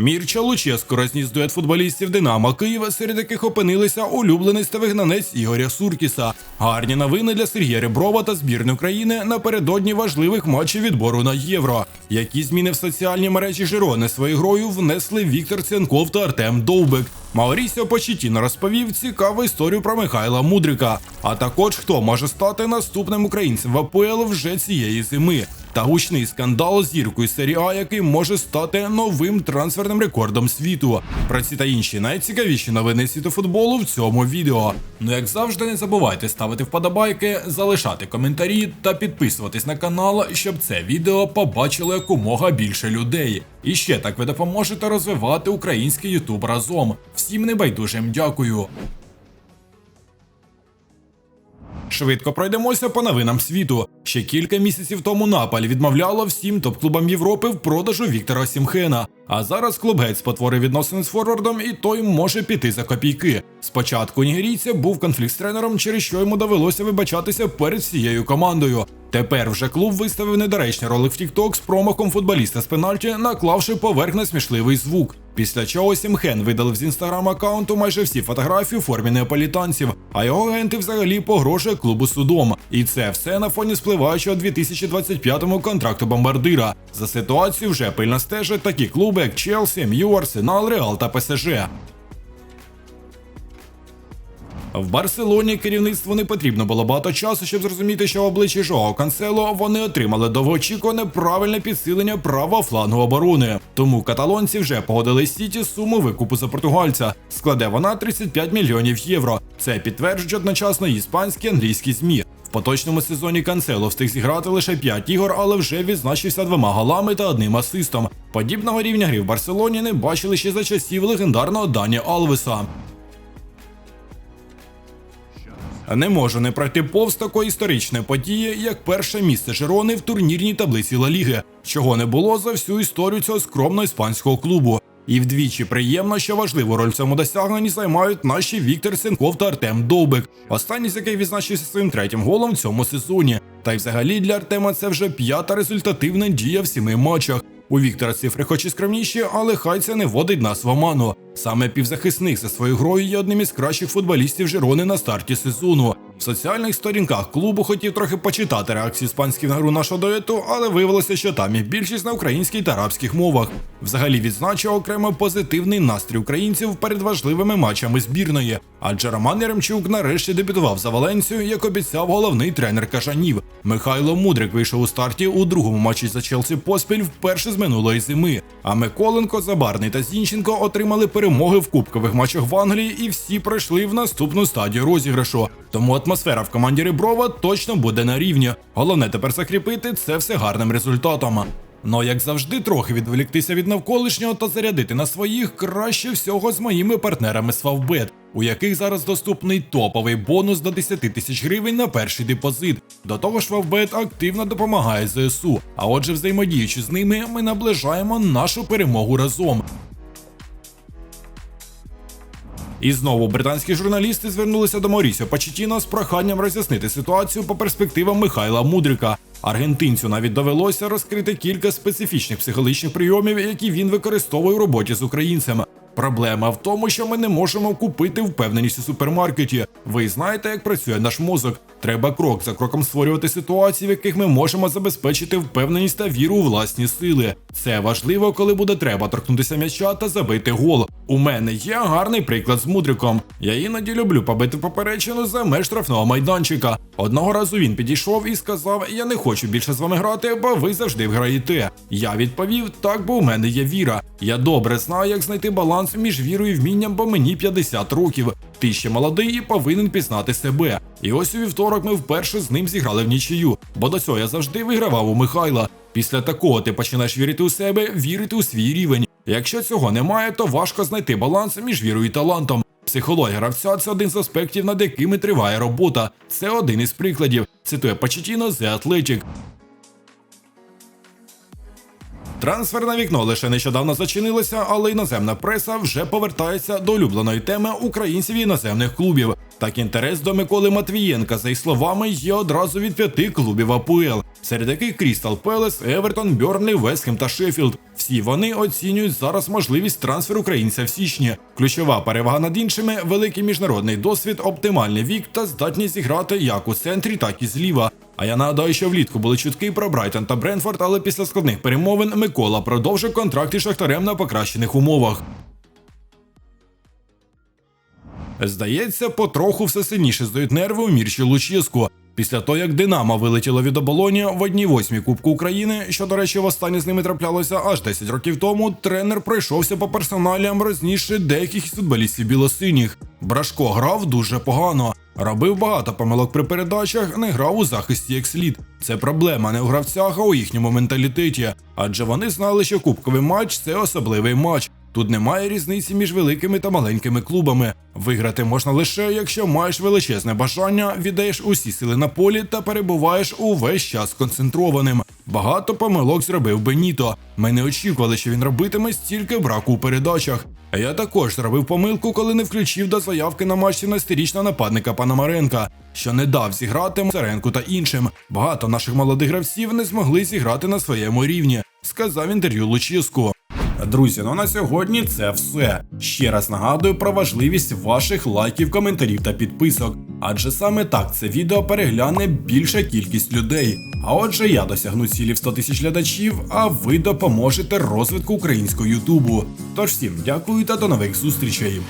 Мірча Луческо розніс дует футболістів Динамо Києва, серед яких опинилися улюбленець та вигнанець Ігоря Суркіса. Гарні новини для Сергія Реброва та збірної України напередодні важливих матчів відбору на євро. Які зміни в соціальній мережі Жирони своєю грою внесли Віктор Цянков та Артем Довбик. Маурісіо Почетіно розповів цікаву історію про Михайла Мудрика, а також хто може стати наступним українцем в АПЛ вже цієї зими. Та гучний скандал зіркою серії А, який може стати новим трансферним рекордом світу. Про ці та інші найцікавіші новини світу футболу в цьому відео. Ну як завжди, не забувайте ставити вподобайки, залишати коментарі та підписуватись на канал, щоб це відео побачило якомога більше людей. І ще так ви допоможете розвивати український Ютуб разом. Всім небайдужим дякую. Швидко пройдемося по новинам світу. Ще кілька місяців тому Наполь відмовляло всім топ-клубам Європи в продажу Віктора Сімхена. А зараз клуб геть спотворив відносини з форвардом, і той може піти за копійки. Спочатку нігерійця був конфлікт з тренером, через що йому довелося вибачатися перед всією командою. Тепер вже клуб виставив недоречний ролик в TikTok з промахом футболіста з пенальті, наклавши поверх на смішливий звук. Після чого Сімхен видалив з інстаграм аккаунту майже всі фотографії у формі неаполітанців, а його агенти взагалі погрожує клубу судом. І це все на фоні спливаючого 2025-му контракту бомбардира. За ситуацію вже пильно стежать такі клуби, як Челсі, М'ю, Арсенал, Реал та ПСЖ. В Барселоні керівництву не потрібно було багато часу, щоб зрозуміти, що в обличчі Жоао Канцело вони отримали довгоочікуване правильне підсилення права флангу оборони. Тому каталонці вже погодили Сіті суму викупу за португальця. Складе вона 35 мільйонів євро. Це підтверджують одночасно іспанські і англійські змі. В поточному сезоні Канцело встиг зіграти лише 5 ігор, але вже відзначився двома голами та одним асистом. Подібного рівня гри в Барселоні не бачили ще за часів легендарного Дані Алвеса. Не можу не пройти повз такої історичної події, як перше місце Жирони в турнірній таблиці Ла Ліги, чого не було за всю історію цього скромного іспанського клубу. І вдвічі приємно, що важливу роль в цьому досягненні займають наші Віктор Сенков та Артем Довбик, останній з яких відзначився своїм третім голом в цьому сезоні. Та й взагалі для Артема це вже п'ята результативна дія в сіми матчах. У Віктора цифри хоч і скромніші, але хай це не вводить нас в оману. Саме півзахисник за своєю грою є одним із кращих футболістів Жирони на старті сезону. В соціальних сторінках клубу хотів трохи почитати реакції іспанських на гру нашого дуету, але виявилося, що там і більшість на українській та арабських мовах. Взагалі відзначив окремо позитивний настрій українців перед важливими матчами збірної. Адже Роман Яремчук нарешті дебютував за Валенцію, як обіцяв головний тренер Кажанів. Михайло Мудрик вийшов у старті у другому матчі за Челсі поспіль вперше з минулої зими. А Миколенко, Забарний та Зінченко отримали перемоги в кубкових матчах в Англії і всі пройшли в наступну стадію розіграшу. Тому атмосфера в команді Реброва точно буде на рівні. Головне тепер закріпити це все гарним результатом. Ну, як завжди, трохи відволіктися від навколишнього та зарядити на своїх краще всього з моїми партнерами з Favbet, у яких зараз доступний топовий бонус до 10 тисяч гривень на перший депозит. До того ж, Favbet активно допомагає ЗСУ. А отже, взаємодіючи з ними, ми наближаємо нашу перемогу разом. І знову британські журналісти звернулися до Морісіо Пачетіно з проханням роз'яснити ситуацію по перспективам Михайла Мудрика. Аргентинцю навіть довелося розкрити кілька специфічних психологічних прийомів, які він використовує у роботі з українцями. Проблема в тому, що ми не можемо купити впевненість у супермаркеті. Ви знаєте, як працює наш мозок. Треба крок за кроком створювати ситуації, в яких ми можемо забезпечити впевненість та віру у власні сили. Це важливо, коли буде треба торкнутися м'яча та забити гол. У мене є гарний приклад з мудриком. Я іноді люблю побити поперечину за меж штрафного майданчика. Одного разу він підійшов і сказав: Я не хочу більше з вами грати, бо ви завжди вграєте. Я відповів: так, бо у мене є віра. Я добре знаю, як знайти баланс між вірою і вмінням, бо мені 50 років. Ти ще молодий і повинен пізнати себе. І ось у вівторок ми вперше з ним зіграли в нічию, бо до цього я завжди вигравав у Михайла. Після такого ти починаєш вірити у себе, вірити у свій рівень. Якщо цього немає, то важко знайти баланс між вірою і талантом. Психологія гравця це один з аспектів, над якими триває робота. Це один із прикладів. Цитує Пачетіно The Athletic. Трансферне вікно лише нещодавно зачинилося, але іноземна преса вже повертається до улюбленої теми українців і іноземних клубів. Так інтерес до Миколи Матвієнка, за їх словами, є одразу від п'яти клубів АПЛ. Серед яких Крістал Пелес, Евертон, Бьорнлі, Вестхем та Шеффілд. Всі вони оцінюють зараз можливість трансферу українця в січні. Ключова перевага над іншими великий міжнародний досвід, оптимальний вік та здатність зіграти як у центрі, так і зліва. А я нагадаю, що влітку були чутки про Брайтон та Бренфорд, але після складних перемовин Микола продовжив контракт із Шахтарем на покращених умовах. Здається, потроху все сильніше здають нерви у Мірчі Луческу. Після того, як Динамо вилетіло від оболоні в одній восьмій Кубку України, що, до речі, востаннє з ними траплялося аж 10 років тому, тренер пройшовся по персоналіям, рознісши деяких футболістів білосиніх. Брашко грав дуже погано, робив багато помилок при передачах, не грав у захисті як слід. Це проблема не у гравцях, а у їхньому менталітеті. Адже вони знали, що кубковий матч це особливий матч. Тут немає різниці між великими та маленькими клубами. Виграти можна лише, якщо маєш величезне бажання, віддаєш усі сили на полі та перебуваєш увесь час концентрованим. Багато помилок зробив Беніто. Ми не очікували, що він робитиме стільки браку у передачах. Я також зробив помилку, коли не включив до заявки на матч 17-річного нападника Панамаренка, що не дав зіграти Мазаренку та іншим. Багато наших молодих гравців не змогли зіграти на своєму рівні, сказав інтерв'ю Лучіску. Друзі, ну на сьогодні це все. Ще раз нагадую про важливість ваших лайків, коментарів та підписок. Адже саме так це відео перегляне більша кількість людей. А отже, я досягну цілі в 100 тисяч глядачів, а ви допоможете розвитку українського Ютубу. Тож всім дякую та до нових зустрічей.